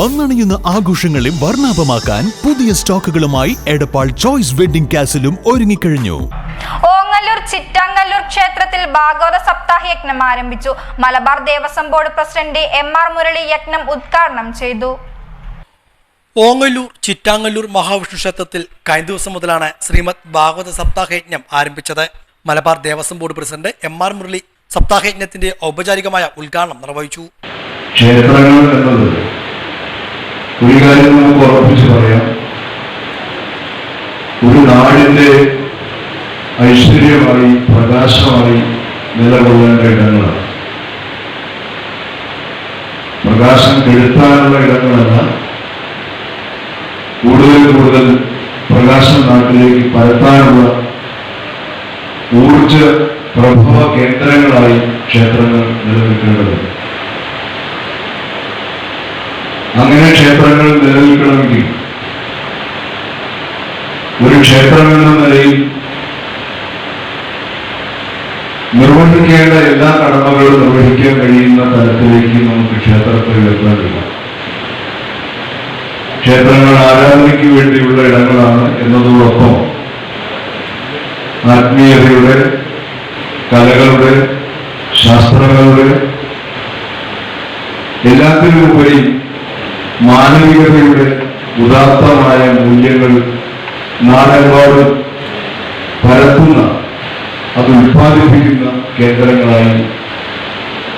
വന്നണിയുന്ന ആഘോഷങ്ങളെ വർണാഭമാക്കാൻ പുതിയ സ്റ്റോക്കുകളുമായി എടപ്പാൾ ചോയ്സ് വെഡിംഗ് കാസിലും ഒരുങ്ങിക്കഴിഞ്ഞു. ഓങ്ങല്ലൂർ ചിറ്റാങ്ങല്ലൂർ ക്ഷേത്രത്തിൽ ഭാഗവത സപ്താഹ യജ്ഞം ആരംഭിച്ചു. Malabar Devaswom board president M R Murali യജ്ഞം ഉദ്ഘാടനം ചെയ്തു. ഓങ്ങല്ലൂർ ചിറ്റാങ്ങല്ലൂർ മഹാവിഷ്ണു ക്ഷേത്രത്തിൽ കഴിഞ്ഞ ദിവസം മുതലാണ് ശ്രീമദ് ഭാഗവത സപ്താഹ യജ്ഞം ആരംഭിച്ചത്. Malabar Devaswom board president M R Murali സപ്താഹയജ്ഞത്തിന്റെ ഔപചാരികമായ ഉദ്ഘാടനം നിർവഹിച്ചു. ക്ഷേത്രങ്ങൾ എന്നത് ഒരു കാര്യം നമുക്ക് ഉറപ്പിച്ച് പറയാം. ഒരു നാടിന്റെ ഐശ്വര്യമായി പ്രകാശമായി നിലകൊള്ളേണ്ട ഇടങ്ങളാണ്. പ്രകാശം കെടുത്താനുള്ള ഇടങ്ങളല്ല കൂടുതൽ കൂടുതൽ പ്രകാശം നാട്ടിലേക്ക് പരത്താനുള്ള ഊർജ പ്രഭവ കേന്ദ്രങ്ങളായി ക്ഷേത്രങ്ങൾ നിലനിൽക്കേണ്ടതുണ്ട്. അങ്ങനെ ക്ഷേത്രങ്ങൾ നിലനിൽക്കണമെങ്കിൽ ഒരു ക്ഷേത്രം എന്ന നിലയിൽ നിർവഹിക്കേണ്ട എല്ലാ കടമകളും നിർവഹിക്കാൻ കഴിയുന്ന തരത്തിലേക്ക് നമുക്ക് ക്ഷേത്രത്തിൽ എത്താറില്ല ക്ഷേത്രങ്ങൾ ആരാധനയ്ക്ക് വേണ്ടിയുള്ള ഇടങ്ങളാണ് എന്നതോടൊപ്പം ആത്മീയതയുടെ കലകളുടെ ശാസ്ത്രങ്ങളുടെ എല്ലാത്തിനുമുപരി മാനവികതയുടെ ഉദാത്തമായ മൂല്യങ്ങൾ നാടെമ്പാടും പരത്തുന്ന അത് ഉത്പാദിപ്പിക്കുന്ന കേന്ദ്രങ്ങളായി.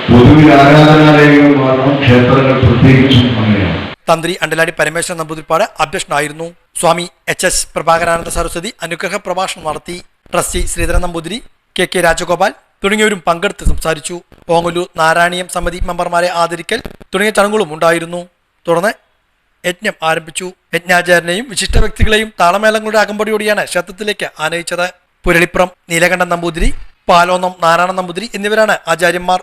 പൊതുവിൽ ആരാധനാലയങ്ങൾ മാറണം ക്ഷേത്രങ്ങൾ പ്രത്യേകിച്ചും അങ്ങനെയാണ്. തന്ത്രി അണ്ടലാടി പരമേശ്വരൻ നമ്പൂതിരിപ്പാട് അധ്യക്ഷനായിരുന്നു. സ്വാമി എച്ച് എസ് പ്രഭാകരാനന്ദ സരസ്വതി അനുഗ്രഹ പ്രഭാഷണം നടത്തി. Trustee Sreedharan Namboothiri K K Rajagopal തുടങ്ങിയവരും പങ്കെടുത്ത് സംസാരിച്ചു. ഓങ്ങല്ലൂർ നാരായണീയം സമിതി മെമ്പർമാരെ ആദരിക്കൽ തുടങ്ങിയ ചടങ്ങുകളും ഉണ്ടായിരുന്നു. തുടർന്ന് യജ്ഞം ആരംഭിച്ചു. യജ്ഞാചാരനെയും വിശിഷ്ട വ്യക്തികളെയും താളമേളങ്ങളുടെ അകമ്പടിയോടെയാണ് ക്ഷേത്രത്തിലേക്ക് ആനയിച്ചത്. പുരളിപ്പുറം നീലകണ്ഠൻ നമ്പൂതിരി പാലോന്നം നാരായണ നമ്പൂതിരി എന്നിവരാണ് ആചാര്യന്മാർ.